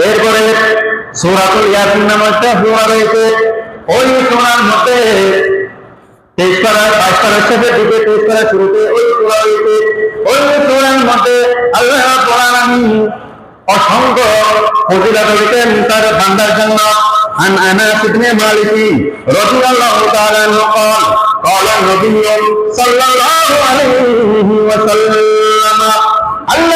এরপরে সূরাতুল ইয়াসিন নামে একটা সূরা রয়েছে ওই সূরার মধ্যে তেইশ পারা বাইশ পারার শেষের দিকে তেইশ পারার শুরুতে ওই সূরা রয়েছে ওই সূরার মধ্যে আল্লাহ কোরআন আমি অসংখ্য ফজিলত দিতেন তার বান্দার জন্য عن انس بن مالك رضي الله تعالى عنه قال قال النبي صلى الله عليه وسلم আল্লাহ রাসূল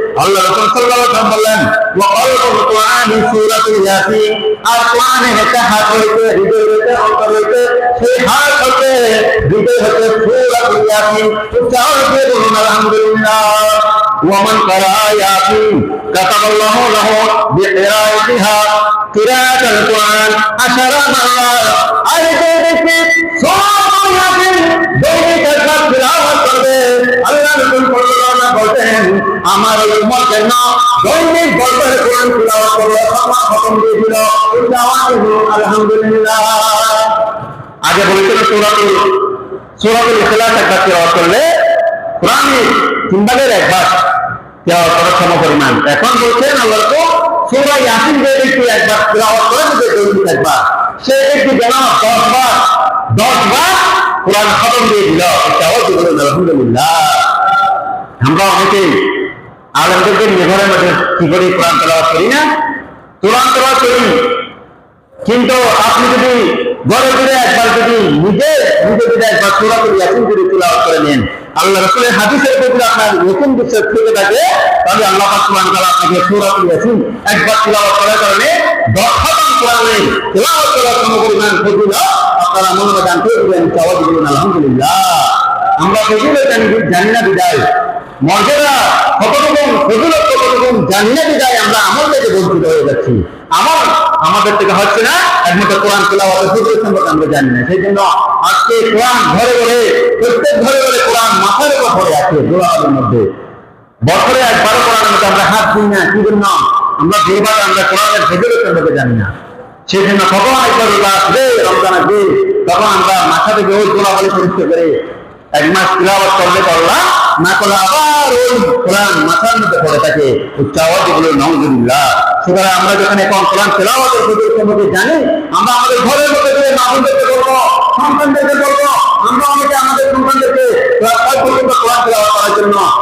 আল্লাহ রাসূল সাল্লাল্লাহু আলাইহি ওয়াসাল্লাম বললেন, ওয়া কলবুল কুরআনি সূরাতুল ইয়াসিন। আর কোরআনের একটা হাত হইতে হৃদয় হইতে অন্তর হইতে সেই হাত হইতে হৃদয় হইতে সূরাতুল ইয়াসিন। উচ্চারণ করে বলুন বলতেন, আমার এই উম্মত যেন দৈনিক বছরে কোরআন তিলাওয়াত করবে আমার খতম দিয়ে দিল আলহামদুলিল্লাহ। আগে বলেছিল সূরাতুল সূরাতুল ইখলাস একবার তিলাওয়াত করলে কোরআনের তিন ভাগের এক করার সম পরিমাণ। এখন বলছেন, আল্লাহ তো সূরা ইয়াসিন যে ব্যক্তি একবার তিলাওয়াত করে দৈনিক একবার। সে ব্যক্তি যেন দশ বার দশ বার কোরআন খতম দিল। আলহামদুলিল্লাহ। আমরা অনেকেই আলমদেরকে নির্ভরের মধ্যে কি করে কোরআন তেলাওয়াত করি না? কোরআন তেলাওয়াত করি। কিন্তু আপনি যদি ঘরে ঘুরে একবার যদি নিজে নিজে যদি একবার সুরাতুল ইয়াসিন যদি তিলাওয়াত করে নেন, আল্লাহ রাসূলের হাদিসের প্রতি আপনার নতুন বিশ্বাস থেকে থাকে, তাহলে আল্লাহ ওয়া তাআলা আপনাকে সুরাতুল ইয়াসিন একবার তিলাওয়াত করার কারণে শতক কোরআনে তিলাওয়াত করার কোনো পরিমাণ ফজিলত আপনারা মনে জানতে পারবেন আলহামদুলিল্লাহ। আমরা ফজিলত জানি না বিদায় মর্যাদা কতটুকু ফজিলত কতটুকু জানি না বিদায় আমরা আমল থেকে বঞ্চিত হয়ে যাচ্ছি। আমল আমাদের থেকে হচ্ছে না, একমাত্র কোরআন তেলাওয়াতের ফজিলত সম্পর্কে আমরা জানি না। সেই জন্য আজকে কোরআন ঘরে ঘরে, প্রত্যেক ঘরে ঘরে কোরআন মাথার উপর ধরে আছে দোয়ালের মধ্যে। বছরে একবার কোরআনের মধ্যে আমরা হাত দিই না, কি জন্য? আমরা যেবার আমরা কোরআনের ফজিলত সম্পর্কে জানি না। সেই জন্য কখন একবার রমজান আসবে তখন আমরা মাথা থেকে ওই গোলাপালি পরিষ্কার করে এক মাস তিলাওয়াত করলে করলাম না করলে আবার ওই কোরআন মাথার মধ্যে পড়ে থাকে। উচ্চাওয়াজ এগুলো নজরুল্লাহ সুতরাং আমরা যখন এখন কোরআন তেলাওয়াতের সুযোগ সম্পর্কে জানি, আমরা আমাদের ঘরের মধ্যে মাহুদেরকে বলব, সন্তানদেরকে বলব, আমরা অনেকে আমাদের সন্তানদেরকে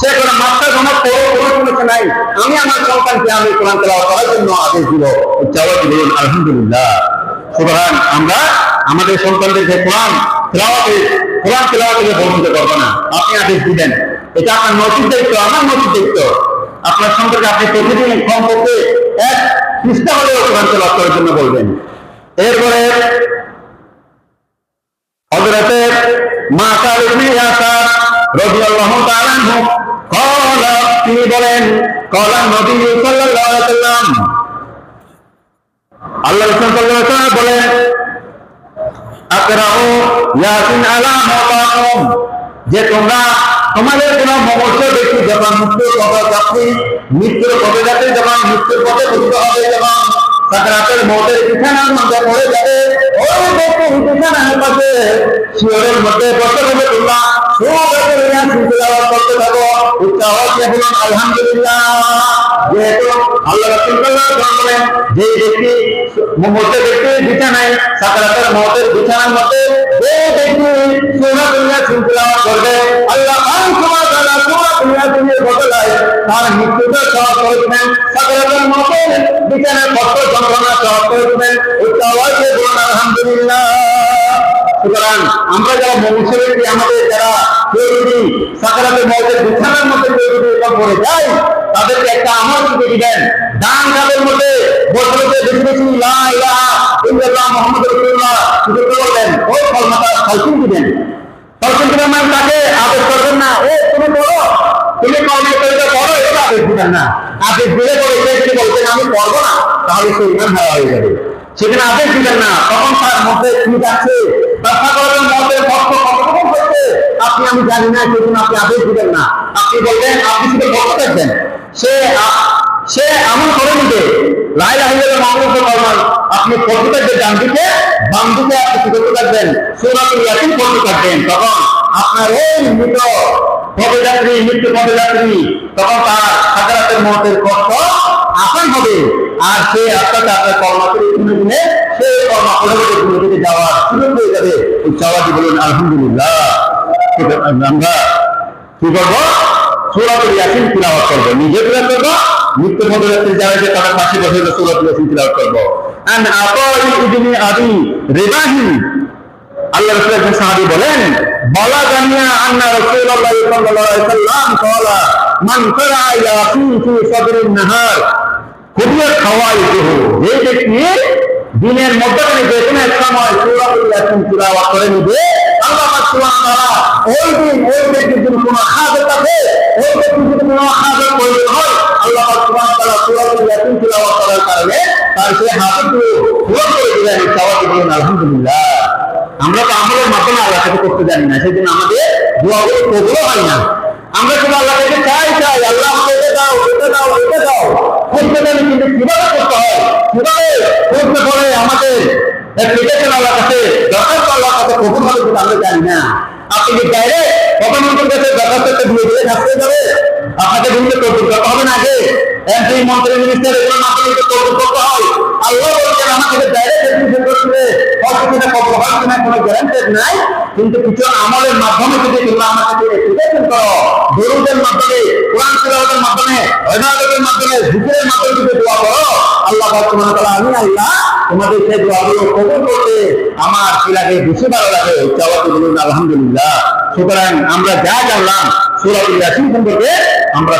সে কোনো মাত্রা কোনো কোনো নাই। আমি আমার সন্তানকে আমি কোরআন তেলাওয়াত করার জন্য আদেশ দিব জবাব দিলেন আলহামদুলিল্লাহ। সুতরাং আমরা আমাদের সন্তানদের যে কোরআন তেলাওয়াতে কোরআন তেলাওয়াতে বর্ণিত করব না, আপনি আদেশ দিবেন। এটা আমার নৈতিক দায়িত্ব, আমার নৈতিক দায়িত্ব। আপনার সম্পর্কে আপনি প্রতিদিন কম করতে এক পৃষ্ঠা হলেও কোরআন তেলাওয়াত করার জন্য বলবেন। এরপরে হযরতের মা কালিয়া রাদিয়াল্লাহু তাআলা তিনি বলেন, কলা নবী সাল্লাম আল্লাহ রসুল বলেন যে তোমরা তোমাদের কোন মমর্ষ ব্যক্তি যখন মৃত্যুর কথা যাচ্ছি মৃত্যুর পথে যাচ্ছে যখন মৃত্যুর পথে বুঝতে হবে, যখন সাকরাতের মতের পিছনে মধ্যে পড়ে যাবে বিছানার পাশে শিওরের মধ্যে বসে হবে তোমরা করতে থাকো উচ্চ আওয়াজে বলুন আলহামদুলিল্লাহ যেহেতু আল্লাহ রাসূল সাল্লাল্লাহু আলাইহি ওয়াসাল্লাম বলেন যে ব্যক্তি মরতে ব্যক্তি বিছানায় সাকরাতের মতের বিছানার মধ্যে যে সূরাতুল ইয়াসিন তিলাওয়াত করবে আল্লাহ সুবহানাহু ওয়া তাআলা সূরাতুল ইয়াসিনের বদলায় তার মৃত্যুটা সহজ করে দিবেন সাকরাতুল মউতের বিছানায় কষ্ট যন্ত্রণা সহজ করে দিবেন বলুন আলহামদুলিল্লাহ সুতরাং আমরা যারা মনুষ্য ব্যক্তি আমাদের যারা কেউ যদি সাকারাতের মধ্যে এটা তাদেরকে একটা আমল দিতে দিবেন। মধ্যে বছরতে বেশি বেশি লা ইলাহা ইল্লাল্লাহ ওই কলমাটা খালসিন দিবেন। খালসিন দিবেন মানে তাকে আদেশ করবেন না, ও, তুমি পড়ো, তুমি কলমা এটা দিবেন না। আদেশ দিলে পরে সে যদি বলছেন আমি পড়ব না। তাহলে সেই ইমান হয়ে যাবে। সেখানে আদেশ দিবেন না। তখন তার মধ্যে কি যাচ্ছে ব্যবসা করার মধ্যে হচ্ছে আপনি, আমি জানি না সেজন্য আপনি আদেশ দিবেন না। আপনি বলবেন আপনি শুধু বলতে থাকবেন। সে সে এমন করে নিবে লাই লাহিলের মামলা আপনি পড়তে থাকবেন দিকে বাম আপনি কি করতে থাকবেন। সুরাতুল পড়তে থাকবেন। তখন আপনার এই মৃত পদযাত্রী মৃত্যু পদযাত্রী তখন তার সাকারাতের মতের কষ্ট আসান হবে। আর সে আত্মাকে আপনার কর্মা করে দিনে দিনে সে কর্মা করে দিনে দিনে যাওয়ার সুযোগ হয়ে যাবে। ওই চাওয়াটি বলুন, আলহামদুলিল্লাহ। আমরা কি করব? তিলাওয়াত করব। নিজে করব মৃত্যু পদযাত্রী যারা যে তাদের পাশে বসে তিলাওয়াত করব। আল্লাহ বলেন খাওয়াই দিনের মধ্যখানে যে কোনো এক সময় সূরাতুল তিলাওয়াত করে নিবে হয়? করার কারণে তার আমরা তো আমলের মাধ্যমে আল্লাহ করতে জানি না আমাদের হয় না। আমরা শুধু আল্লাহ কাছে চাই চাই, আল্লাহ দাও দাও করতে জানি কিন্তু কীভাবে করতে হয় কীভাবে করতে পারে আমাদের অ্যাপ্লিকেশন আল্লাহ কাছে দরখাস্ত আল্লাহ কাছে জানি না কিনা গ্যারান্টেড নাই। কিন্তু কিছু আমলের মাধ্যমে যদি তোমরা আমার কাছে মাধ্যমে মাধ্যমে ইবাদতের মাধ্যমে, জিকিরের মাধ্যমে যদি দোয়া করো আল্লাহ সুবহানাহু আমি আল্লাহ তোমাদের সেই দোয়াগুলো কবুল করতে আমার কি লাগে বেশি ভালো লাগে। চাওয়াতে বলুন আলহামদুলিল্লাহ। সুতরাং আমরা যা জানলাম সূরা ইয়াসিন সম্পর্কে আমরা